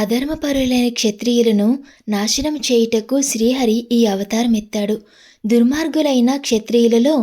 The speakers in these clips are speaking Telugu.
అధర్మపరులైన క్షత్రియులను నాశనం చేయుటకు శ్రీహరి ఈ అవతారం ఎత్తాడు దుర్మార్గులైన క్షత్రియులలో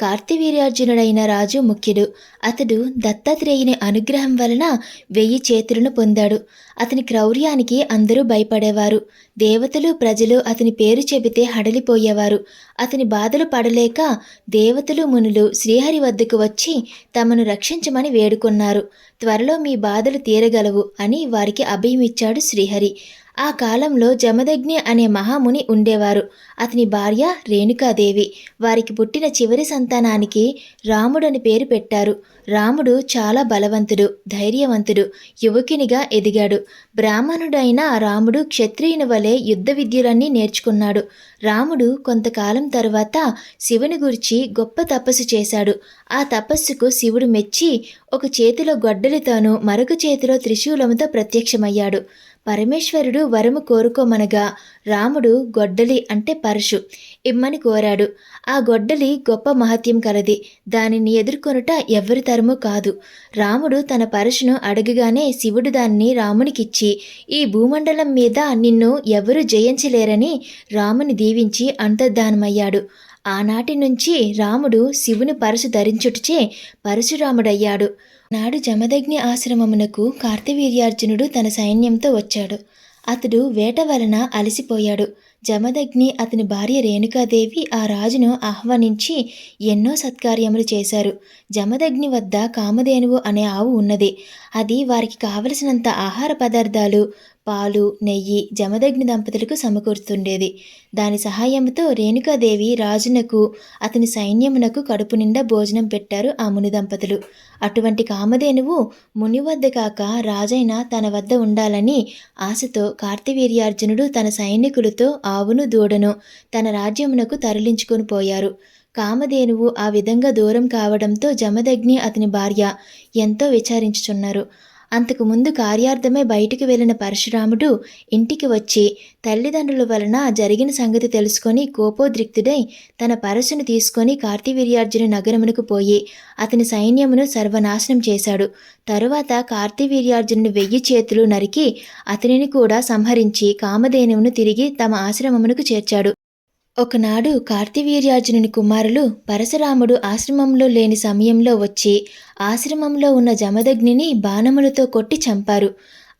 కార్తివీర్యార్జునుడైన రాజు ముఖ్యుడు. అతడు దత్తాత్రేయుని అనుగ్రహం వలన వెయ్యి చేతులను పొందాడు. అతని క్రౌర్యానికి అందరూ భయపడేవారు. దేవతలు ప్రజలు అతని పేరు చెబితే హడలిపోయేవారు. అతని బాధలు పడలేక దేవతలు మునులు శ్రీహరి వద్దకు వచ్చి తమను రక్షించమని వేడుకున్నారు. త్వరలో మీ బాధలు తీరగలవు అని వారికి అభయమిచ్చాడు శ్రీహరి. ఆ కాలంలో జమదగ్ని అనే మహాముని ఉండేవారు. అతని భార్య రేణుకాదేవి వారికి పుట్టిన చివరి సంతానానికి రాముడని పేరు పెట్టారు. రాముడు చాలా బలవంతుడు ధైర్యవంతుడు యువకునిగా ఎదిగాడు. బ్రాహ్మణుడైన రాముడు క్షత్రియుని వలె యుద్ధ విద్యలన్నీ నేర్చుకున్నాడు. రాముడు కొంతకాలం తరువాత శివుని గురించి గొప్ప తపస్సు చేశాడు. ఆ తపస్సుకు శివుడు మెచ్చి ఒక చేతిలో గొడ్డలితోనూ మరొక చేతిలో త్రిశూలముతో ప్రత్యక్షమయ్యాడు. పరమేశ్వరుడు వరము కోరుకోమనగా రాముడు గొడ్డలి అంటే పరశు ఇమ్మని కోరాడు. ఆ గొడ్డలి గొప్ప మహత్యం కలది. దానిని ఎదుర్కొనుట ఎవరి తరము కాదు. రాముడు తన పరశును అడగగానే శివుడు దాన్ని రామునికిచ్చి ఈ భూమండలం మీద నిన్ను ఎవరు జయించలేరని రాముని దీవించి అంతర్ధానమయ్యాడు. ఆనాటి నుంచి రాముడు శివుని పరశు ధరించుటచే పరశురాముడయ్యాడు. నాడు జమదగ్ని ఆశ్రమమునకు కార్తవీర్యార్జునుడు తన సైన్యంతో వచ్చాడు. అతడు వేట వలన అలసిపోయాడు. జమదగ్ని అతని భార్య రేణుకాదేవి ఆ రాజును ఆహ్వానించి ఎన్నో సత్కార్యములు చేశారు. జమదగ్ని వద్ద కామధేనువు అనే ఆవు ఉన్నది. అది వారికి కావలసినంత ఆహార పదార్థాలు పాలు నెయ్యి జమదగ్ని దంపతులకు సమకూరుతుండేది దాని సహాయంతో రేణుకాదేవి రాజునకు అతని సైన్యమునకు కడుపు నిండా భోజనం పెట్టారు ఆ ముని దంపతులు. అటువంటి కామధేనువు ముని వద్ద కాక రాజైన తన వద్ద ఉండాలని ఆశతో కార్తివీర్యార్జునుడు తన సైనికులతో ఆవును దూడను తన రాజ్యమునకు తరలించుకొని పోయారు. కామధేనువు ఆ విధంగా దూరం కావడంతో జమదగ్ని అతని భార్య ఎంతో విచారించుచున్నారు. అంతకు ముందు బయటికి వెళ్ళిన పరశురాముడు ఇంటికి వచ్చి తల్లిదండ్రుల వలన జరిగిన సంగతి తెలుసుకొని కోపోద్రిక్తుడై తన పరశును తీసుకొని కార్తివీర్యార్జున నగరమునకు పోయి అతని సైన్యమును సర్వనాశనం చేశాడు. తరువాత కార్తీవీర్యార్జును వెయ్యి చేతులు నరికి అతనిని కూడా సంహరించి కామధేనువును తిరిగి తమ ఆశ్రమమునకు చేర్చాడు. ఒకనాడు కార్తివీర్యార్జునుని కుమారులు పరశురాముడు ఆశ్రమంలో లేని సమయంలో వచ్చి ఆశ్రమంలో ఉన్న జమదగ్నిని బాణములతో కొట్టి చంపారు.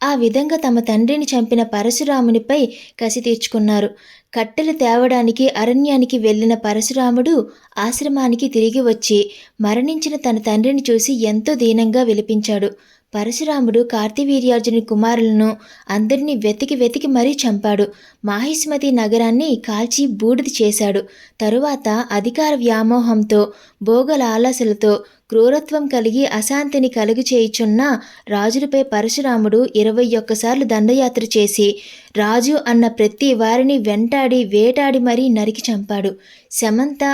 ఆ విధంగా తమ తండ్రిని చంపిన పరశురామునిపై కసి తీర్చుకున్నారు. కట్టెలు తేవడానికి అరణ్యానికి వెళ్ళిన పరశురాముడు ఆశ్రమానికి తిరిగి వచ్చి మరణించిన తన తండ్రిని చూసి ఎంతో దీనంగా విలిపించాడు. పరశురాముడు కార్తివీర్యార్జుని కుమారులను అందరినీ వెతికి వెతికి మరీ చంపాడు. మాహిష్మతి నగరాన్ని కాల్చి బూడిద చేశాడు. తరువాత అధికార వ్యామోహంతో భోగల ఆలసలతో క్రూరత్వం కలిగి అశాంతిని కలుగు చేయుచున్న రాజులపై పరశురాముడు ఇరవై ఒక్కసార్లు దండయాత్ర చేసి రాజు అన్న ప్రతి వారిని వెంటాడి వేటాడి మరీ నరికి చంపాడు. శమంత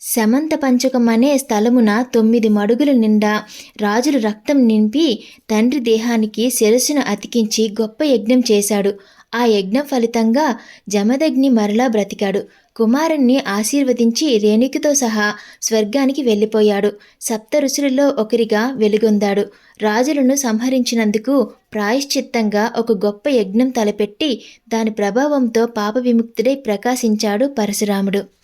సమంత పంచకం అనే స్థలమున తొమ్మిది మడుగుల నిండా రాజులు రక్తం నింపి తండ్రి దేహానికి శిరస్సును అతికించి గొప్ప యజ్ఞం చేశాడు. ఆ యజ్ఞం ఫలితంగా జమదగ్ని మరలా బ్రతికాడు. కుమారుణ్ణి ఆశీర్వదించి రేణుకితో సహా స్వర్గానికి వెళ్ళిపోయాడు. సప్త ఋషులలో ఒకరిగా వెలుగొందాడు. రాజులను సంహరించినందుకు ప్రాయశ్చిత్తంగా ఒక గొప్ప యజ్ఞం తలపెట్టి దాని ప్రభావంతో పాప విముక్తుడై ప్రకాశించాడు పరశురాముడు.